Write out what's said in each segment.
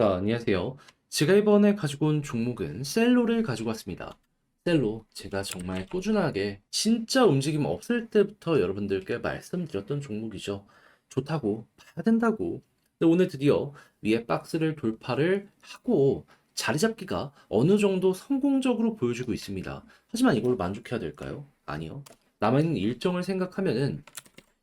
자, 안녕하세요. 제가 이번에 가지고 온 종목은 셀로를 가지고 왔습니다. 셀로, 제가 정말 꾸준하게 진짜 움직임 없을 때부터 여러분들께 말씀드렸던 종목이죠. 좋다고, 봐야 된다고. 근데 오늘 드디어 위에 박스를 돌파를 하고 자리 잡기가 어느 정도 성공적으로 보여주고 있습니다. 하지만 이걸 만족해야 될까요? 아니요. 남아있는 일정을 생각하면은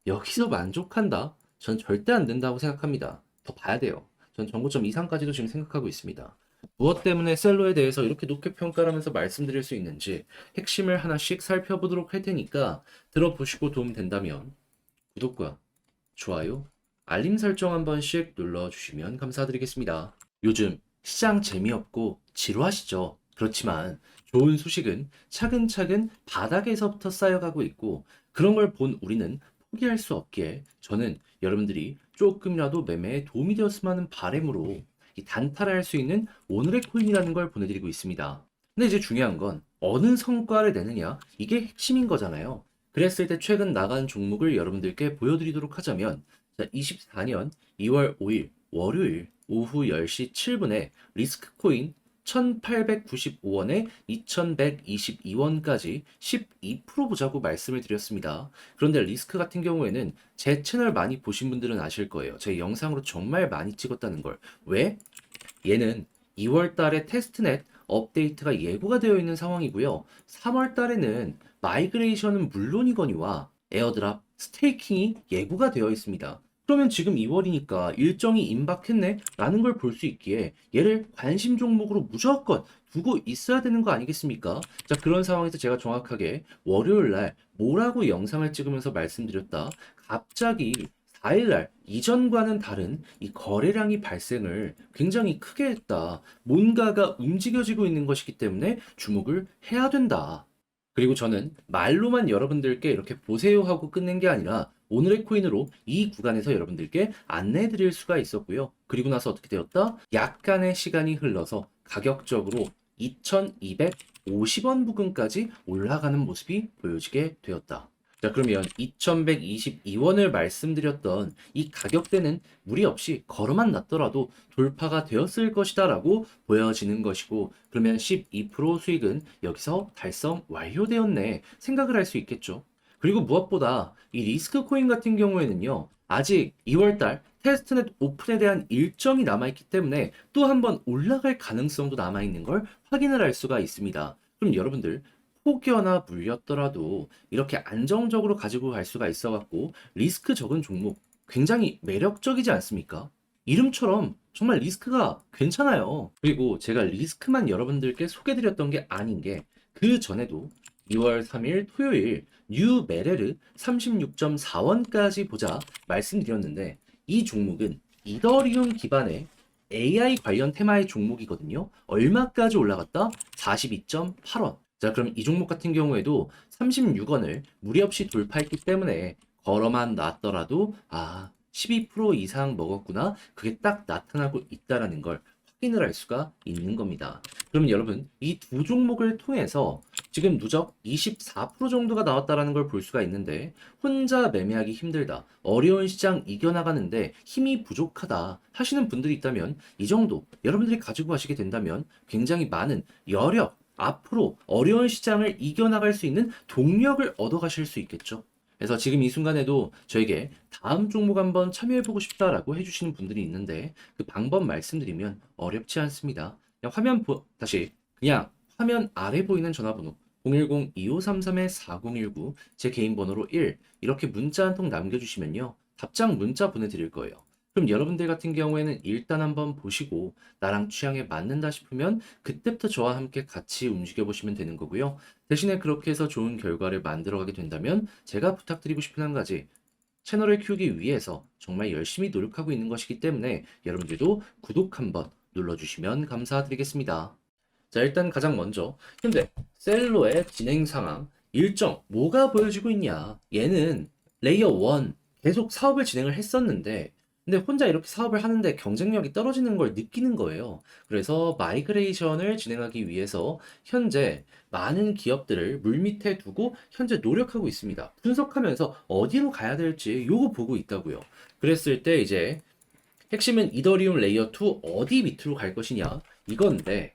여기서 만족한다? 전 절대 안 된다고 생각합니다. 더 봐야 돼요. 전 정고점 이상까지도 지금 생각하고 있습니다. 무엇 때문에 셀로에 대해서 이렇게 높게 평가를 하면서 말씀드릴 수 있는지 핵심을 하나씩 살펴보도록 할 테니까 들어보시고 도움 된다면 구독과 좋아요, 알림 설정 한 번씩 눌러주시면 감사드리겠습니다. 요즘 시장 재미없고 지루하시죠? 그렇지만 좋은 소식은 차근차근 바닥에서부터 쌓여가고 있고 그런 걸 본 우리는 포기할 수 없기에 저는 여러분들이 조금이라도 매매에 도움이 되었으면 하는 바람으로 이 단타를 할 수 있는 오늘의 코인이라는 걸 보내드리고 있습니다. 근데 이제 중요한 건 어느 성과를 내느냐 이게 핵심인 거잖아요. 그랬을 때 최근 나간 종목을 여러분들께 보여드리도록 하자면 자, 24년 2월 5일 월요일 오후 10시 7분에 리스크 코인 1895원에 2122원까지 12% 보자고 말씀을 드렸습니다. 그런데 리스크 같은 경우에는 제 채널 많이 보신 분들은 아실 거예요. 제 영상으로 정말 많이 찍었다는 걸. 왜? 얘는 2월 달에 테스트넷 업데이트가 예고가 되어 있는 상황이고요. 3월 달에는 마이그레이션은 물론이거니와 에어드랍, 스테이킹이 예고가 되어 있습니다. 그러면 지금 2월이니까 일정이 임박했네? 라는 걸 볼 수 있기에 얘를 관심 종목으로 무조건 두고 있어야 되는 거 아니겠습니까? 자, 그런 상황에서 제가 정확하게 월요일 날 뭐라고 영상을 찍으면서 말씀드렸다. 갑자기 4일 날 이전과는 다른 이 거래량이 발생을 굉장히 크게 했다. 뭔가가 움직여지고 있는 것이기 때문에 주목을 해야 된다. 그리고 저는 말로만 여러분들께 이렇게 보세요 하고 끝낸 게 아니라 오늘의 코인으로 이 구간에서 여러분들께 안내해 드릴 수가 있었고요. 그리고 나서 어떻게 되었다? 약간의 시간이 흘러서 가격적으로 2250원 부근까지 올라가는 모습이 보여지게 되었다. 자, 그러면 2122원을 말씀드렸던 이 가격대는 무리 없이 걸어만 놨더라도 돌파가 되었을 것이다 라고 보여지는 것이고, 그러면 12% 수익은 여기서 달성 완료되었네 생각을 할 수 있겠죠. 그리고 무엇보다 이 리스크 코인 같은 경우에는요, 아직 2월달 테스트넷 오픈에 대한 일정이 남아있기 때문에 또 한번 올라갈 가능성도 남아있는 걸 확인을 할 수가 있습니다. 그럼 여러분들 혹여나 물렸더라도 이렇게 안정적으로 가지고 갈 수가 있어 갖고 리스크 적은 종목 굉장히 매력적이지 않습니까? 이름처럼 정말 리스크가 괜찮아요. 그리고 제가 리스크만 여러분들께 소개드렸던 게 아닌 게 그 전에도 2월 3일 토요일 뉴 메레르 36.4원까지 보자 말씀드렸는데 이 종목은 이더리움 기반의 AI 관련 테마의 종목이거든요. 얼마까지 올라갔다? 42.8원. 자, 그럼 이 종목 같은 경우에도 36원을 무리 없이 돌파했기 때문에 걸어만 놨더라도 아, 12% 이상 먹었구나. 그게 딱 나타나고 있다라는 걸 확인을 할 수가 있는 겁니다. 그러면 여러분, 이 두 종목을 통해서 지금 누적 24% 정도가 나왔다라는 걸 볼 수가 있는데 혼자 매매하기 힘들다. 어려운 시장 이겨나가는데 힘이 부족하다 하시는 분들이 있다면 이 정도 여러분들이 가지고 가시게 된다면 굉장히 많은 여력 앞으로 어려운 시장을 이겨나갈 수 있는 동력을 얻어가실 수 있겠죠. 그래서 지금 이 순간에도 저에게 다음 종목 한번 참여해보고 싶다라고 해주시는 분들이 있는데 그 방법 말씀드리면 어렵지 않습니다. 그냥 화면 보, 다시 그냥 화면 아래 보이는 전화번호 010-2533-4019 제 개인 번호로 1 이렇게 문자 한 통 남겨주시면요. 답장 문자 보내드릴 거예요. 그럼 여러분들 같은 경우에는 일단 한번 보시고 나랑 취향에 맞는다 싶으면 그때부터 저와 함께 같이 움직여 보시면 되는 거고요. 대신에 그렇게 해서 좋은 결과를 만들어 가게 된다면 제가 부탁드리고 싶은 한 가지 채널을 키우기 위해서 정말 열심히 노력하고 있는 것이기 때문에 여러분들도 구독 한번 눌러주시면 감사드리겠습니다. 자, 일단 가장 먼저 현재 셀로의 진행 상황 일정 뭐가 보여지고 있냐? 얘는 레이어 1 계속 사업을 진행을 했었는데 근데 혼자 이렇게 사업을 하는데 경쟁력이 떨어지는 걸 느끼는 거예요. 그래서 마이그레이션을 진행하기 위해서 현재 많은 기업들을 물밑에 두고 현재 노력하고 있습니다. 분석하면서 어디로 가야 될지 요거 보고 있다고요. 그랬을 때 이제 핵심은 이더리움 레이어 2 어디 밑으로 갈 것이냐 이건데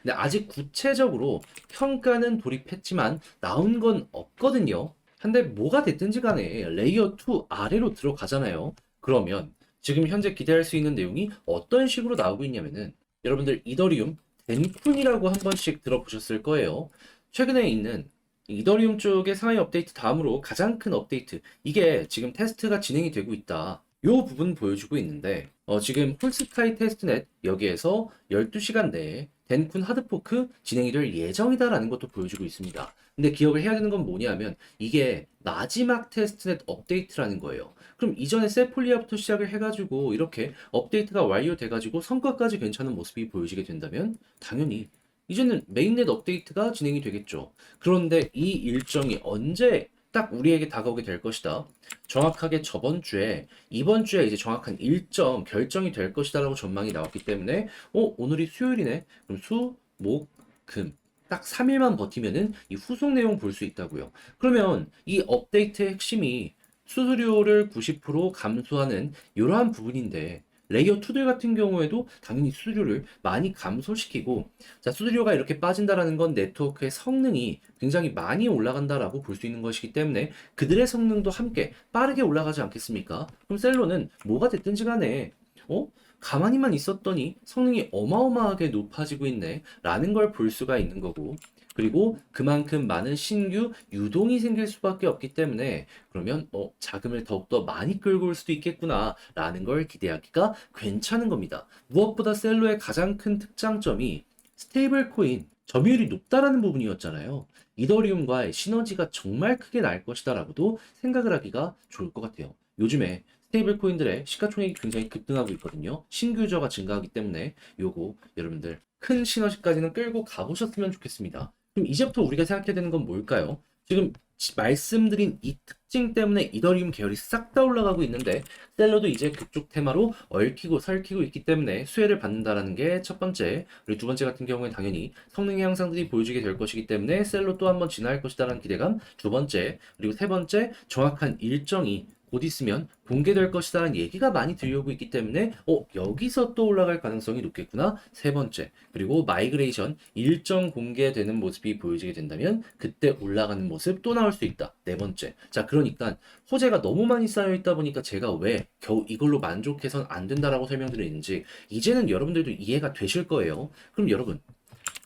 근데 아직 구체적으로 평가는 돌입했지만 나온 건 없거든요. 근데 뭐가 됐든지 간에 레이어 2 아래로 들어가잖아요. 그러면 지금 현재 기대할 수 있는 내용이 어떤 식으로 나오고 있냐면은 여러분들 이더리움 덴쿤이라고 한 번씩 들어보셨을 거예요. 최근에 있는 이더리움 쪽의 상하이 업데이트 다음으로 가장 큰 업데이트 이게 지금 테스트가 진행이 되고 있다. 요 부분 보여주고 있는데 어, 지금 홀스카이 테스트넷 여기에서 12시간 내에 덴쿤 하드포크 진행이 될 예정이다라는 것도 보여주고 있습니다. 근데 기억을 해야 되는 건 뭐냐면 이게 마지막 테스트넷 업데이트라는 거예요. 그럼 이전에 세폴리아부터 시작을 해가지고 이렇게 업데이트가 완료돼가지고 성과까지 괜찮은 모습이 보여지게 된다면 당연히 이제는 메인넷 업데이트가 진행이 되겠죠. 그런데 이 일정이 언제 딱 우리에게 다가오게 될 것이다. 정확하게 저번 주에 이번 주에 이제 정확한 일정 결정이 될 것이다라고 전망이 나왔기 때문에 어 오늘이 수요일이네. 그럼 수, 목, 금. 딱 3일만 버티면은 이 후속 내용 볼 수 있다고요. 그러면 이 업데이트의 핵심이 수수료를 90% 감소하는 이러한 부분인데 레이어 2들 같은 경우에도 당연히 수수료를 많이 감소시키고 자 수수료가 이렇게 빠진다라는 건 네트워크의 성능이 굉장히 많이 올라간다라고 볼 수 있는 것이기 때문에 그들의 성능도 함께 빠르게 올라가지 않겠습니까? 그럼 셀로는 뭐가 됐든지 간에 어? 가만히만 있었더니 성능이 어마어마하게 높아지고 있네 라는 걸 볼 수가 있는 거고 그리고 그만큼 많은 신규 유동이 생길 수밖에 없기 때문에 그러면 어, 자금을 더욱더 많이 끌고 올 수도 있겠구나 라는 걸 기대하기가 괜찮은 겁니다. 무엇보다 셀로의 가장 큰 특장점이 스테이블 코인 점유율이 높다라는 부분이었잖아요. 이더리움과의 시너지가 정말 크게 날 것이다라고도 생각을 하기가 좋을 것 같아요. 요즘에 스테이블 코인들의 시가총액이 굉장히 급등하고 있거든요. 신규 유저가 증가하기 때문에 요거 여러분들 큰 시너지까지는 끌고 가보셨으면 좋겠습니다. 그럼 이제부터 우리가 생각해야 되는 건 뭘까요? 지금 지- 말씀드린 이 특징 때문에 이더리움 계열이 싹 다 올라가고 있는데 셀러도 이제 그쪽 테마로 얽히고 설키고 있기 때문에 수혜를 받는다라는 게 첫 번째 그리고 두 번째 같은 경우에 당연히 성능의 향상들이 보여지게 될 것이기 때문에 셀로 또한번 진화할 것이다라는 기대감 두 번째 그리고 세 번째 정확한 일정이 곧 있으면 공개될 것이다라는 얘기가 많이 들려오고 있기 때문에 어 여기서 또 올라갈 가능성이 높겠구나? 세 번째. 그리고 마이그레이션 일정 공개되는 모습이 보여지게 된다면 그때 올라가는 모습 또 나올 수 있다. 네 번째. 자 그러니까 호재가 너무 많이 쌓여 있다 보니까 제가 왜 겨우 이걸로 만족해선 안 된다라고 설명드리는지 이제는 여러분들도 이해가 되실 거예요. 그럼 여러분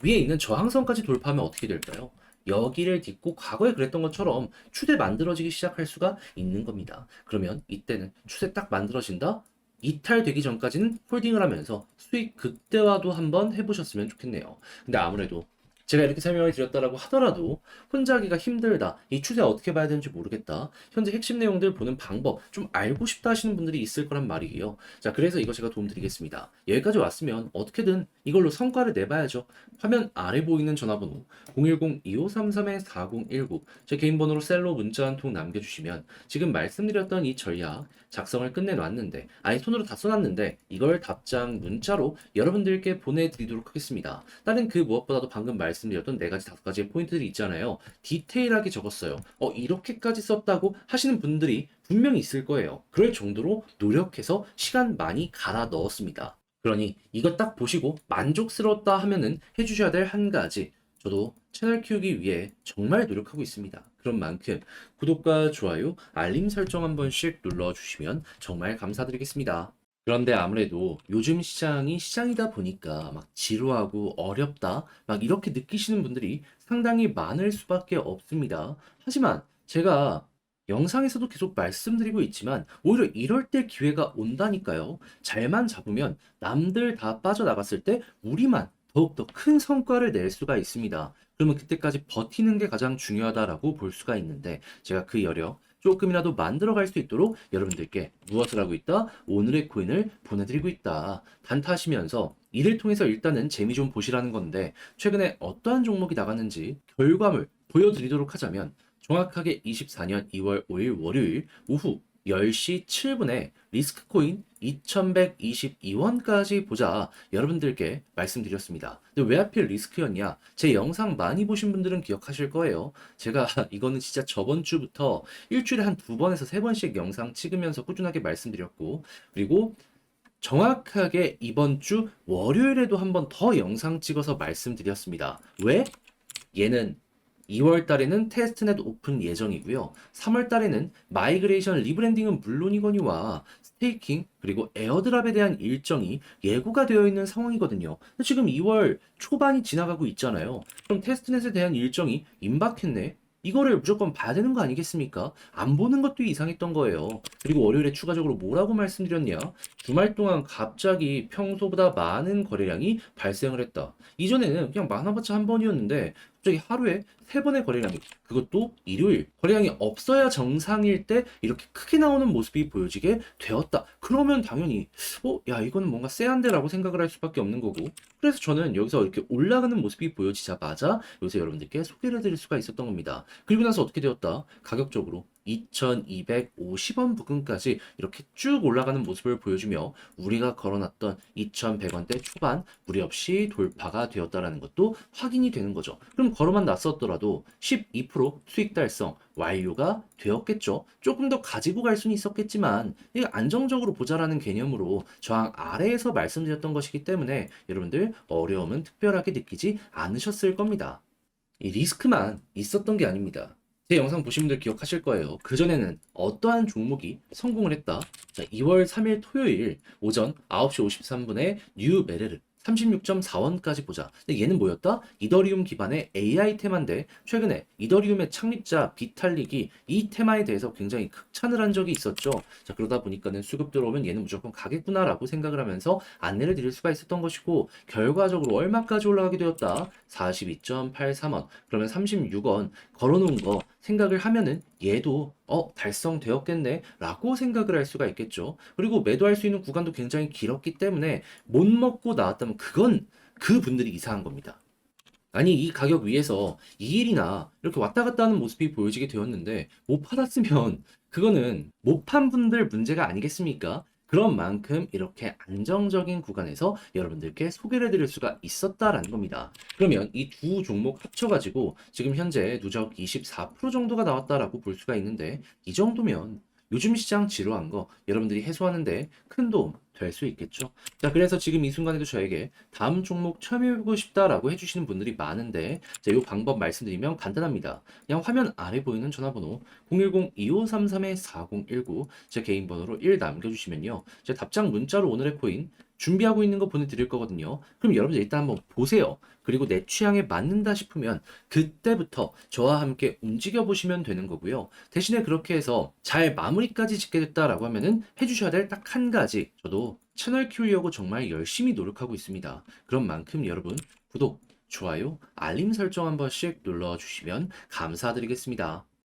위에 있는 저항선까지 돌파하면 어떻게 될까요? 여기를 딛고 과거에 그랬던 것처럼 추세 만들어지기 시작할 수가 있는 겁니다. 그러면 이때는 추세 딱 만들어진다? 이탈되기 전까지는 홀딩을 하면서 수익 극대화도 한번 해보셨으면 좋겠네요. 근데 아무래도 제가 이렇게 설명을 드렸다라고 하더라도 혼자 하기가 힘들다. 이 추세 어떻게 봐야 되는지 모르겠다. 현재 핵심 내용들 보는 방법 좀 알고 싶다 하시는 분들이 있을 거란 말이에요. 자, 그래서 이거 제가 도움 드리겠습니다. 여기까지 왔으면 어떻게든 이걸로 성과를 내봐야죠. 화면 아래 보이는 전화번호 010-2533-4019 제 개인 번호로 셀로 문자 한 통 남겨주시면 지금 말씀드렸던 이 전략 작성을 끝내놨는데 아예 손으로 다 써놨는데 이걸 답장 문자로 여러분들께 보내드리도록 하겠습니다. 다른 그 무엇보다도 방금 말씀 드렸던 네 가지 다섯 가지의 포인트들이 있잖아요. 디테일하게 적었어요. 어 이렇게까지 썼다고 하시는 분들이 분명히 있을 거예요. 그럴 정도로 노력해서 시간 많이 갈아 넣었습니다. 그러니 이거 딱 보시고 만족스러웠다 하면은 해주셔야 될 한 가지. 저도 채널 키우기 위해 정말 노력하고 있습니다. 그런 만큼 구독과 좋아요, 알림 설정 한 번씩 눌러주시면 정말 감사드리겠습니다. 그런데 아무래도 요즘 시장이 시장이다 보니까 막 지루하고 어렵다, 막 이렇게 느끼시는 분들이 상당히 많을 수밖에 없습니다. 하지만 제가 영상에서도 계속 말씀드리고 있지만 오히려 이럴 때 기회가 온다니까요. 잘만 잡으면 남들 다 빠져나갔을 때 우리만 더욱더 큰 성과를 낼 수가 있습니다. 그러면 그때까지 버티는 게 가장 중요하다라고 볼 수가 있는데 제가 그 여력 조금이라도 만들어갈 수 있도록 여러분들께 무엇을 하고 있다? 오늘의 코인을 보내드리고 있다. 단타하시면서 이를 통해서 일단은 재미 좀 보시라는 건데 최근에 어떠한 종목이 나갔는지 결과물 보여드리도록 하자면 정확하게 24년 2월 5일 월요일 오후 10시 7분에 리스크 코인 2122원까지 보자 여러분들께 말씀드렸습니다. 근데 왜 하필 리스크였냐? 제 영상 많이 보신 분들은 기억하실 거예요. 제가 이거는 진짜 저번 주부터 일주일에 한 두 번에서 세 번씩 영상 찍으면서 꾸준하게 말씀드렸고 그리고 정확하게 이번 주 월요일에도 한 번 더 영상 찍어서 말씀드렸습니다. 왜? 얘는 2월 달에는 테스트넷 오픈 예정이고요. 3월 달에는 마이그레이션 리브랜딩은 물론이거니와 스테이킹 그리고 에어드랍에 대한 일정이 예고가 되어 있는 상황이거든요. 지금 2월 초반이 지나가고 있잖아요. 그럼 테스트넷에 대한 일정이 임박했네. 이거를 무조건 봐야 되는 거 아니겠습니까? 안 보는 것도 이상했던 거예요. 그리고 월요일에 추가적으로 뭐라고 말씀드렸냐? 주말 동안 갑자기 평소보다 많은 거래량이 발생을 했다. 이전에는 그냥 많아봤자 한 번이었는데 갑자기 하루에 세 번의 거래량이 그것도 일요일 거래량이 없어야 정상일 때 이렇게 크게 나오는 모습이 보여지게 되었다. 그러면 당연히 어, 야 이거는 뭔가 쎄한데라고 생각을 할 수밖에 없는 거고 그래서 저는 여기서 이렇게 올라가는 모습이 보여지자마자 요새 여러분들께 소개를 해드릴 수가 있었던 겁니다. 그리고 나서 어떻게 되었다? 가격적으로 2250원 부근까지 이렇게 쭉 올라가는 모습을 보여주며 우리가 걸어놨던 2100원대 초반 무리 없이 돌파가 되었다라는 것도 확인이 되는 거죠. 그럼 걸어만 놨었더라도 12% 수익 달성 완료가 되었겠죠. 조금 더 가지고 갈 수는 있었겠지만 이게 안정적으로 보자라는 개념으로 저항 아래에서 말씀드렸던 것이기 때문에 여러분들 어려움은 특별하게 느끼지 않으셨을 겁니다. 이 리스크만 있었던 게 아닙니다. 제 영상 보신 분들 기억하실 거예요. 그전에는 어떠한 종목이 성공을 했다. 자, 2월 3일 토요일 오전 9시 53분에 뉴 메레르 36.4원까지 보자. 근데 얘는 뭐였다? 이더리움 기반의 AI 테마인데 최근에 이더리움의 창립자 비탈릭이 이 테마에 대해서 굉장히 극찬을 한 적이 있었죠. 자, 그러다 보니까는 수급 들어오면 얘는 무조건 가겠구나라고 생각을 하면서 안내를 드릴 수가 있었던 것이고 결과적으로 얼마까지 올라가게 되었다? 42.83원. 그러면 36원 걸어놓은 거 생각을 하면은 얘도 어 달성되었겠네 라고 생각을 할 수가 있겠죠. 그리고 매도할 수 있는 구간도 굉장히 길었기 때문에 못 먹고 나왔다면 그건 그 분들이 이상한 겁니다. 아니 이 가격 위에서 2일이나 이렇게 왔다 갔다 하는 모습이 보여지게 되었는데 못 받았으면 그거는 못 판 분들 문제가 아니겠습니까? 그런 만큼 이렇게 안정적인 구간에서 여러분들께 소개를 해드릴 수가 있었다라는 겁니다. 그러면 이 두 종목 합쳐가지고 지금 현재 누적 24% 정도가 나왔다라고 볼 수가 있는데 이 정도면 요즘 시장 지루한 거 여러분들이 해소하는데 큰 도움 될 수 있겠죠. 자, 그래서 지금 이 순간에도 저에게 다음 종목 참여해보고 싶다라고 해주시는 분들이 많은데, 자, 이 방법 말씀드리면 간단합니다. 그냥 화면 아래 보이는 전화번호 010-2533-4019 제 개인 번호로 1 남겨주시면요. 제 답장 문자로 오늘의 코인 준비하고 있는 거 보내드릴 거거든요. 그럼 여러분들 일단 한번 보세요. 그리고 내 취향에 맞는다 싶으면 그때부터 저와 함께 움직여 보시면 되는 거고요. 대신에 그렇게 해서 잘 마무리까지 짓게 됐다라고 하면은 해주셔야 될 딱 한 가지. 저도 채널 키우려고 정말 열심히 노력하고 있습니다. 그런 만큼 여러분 구독, 좋아요, 알림 설정 한 번씩 눌러주시면 감사드리겠습니다.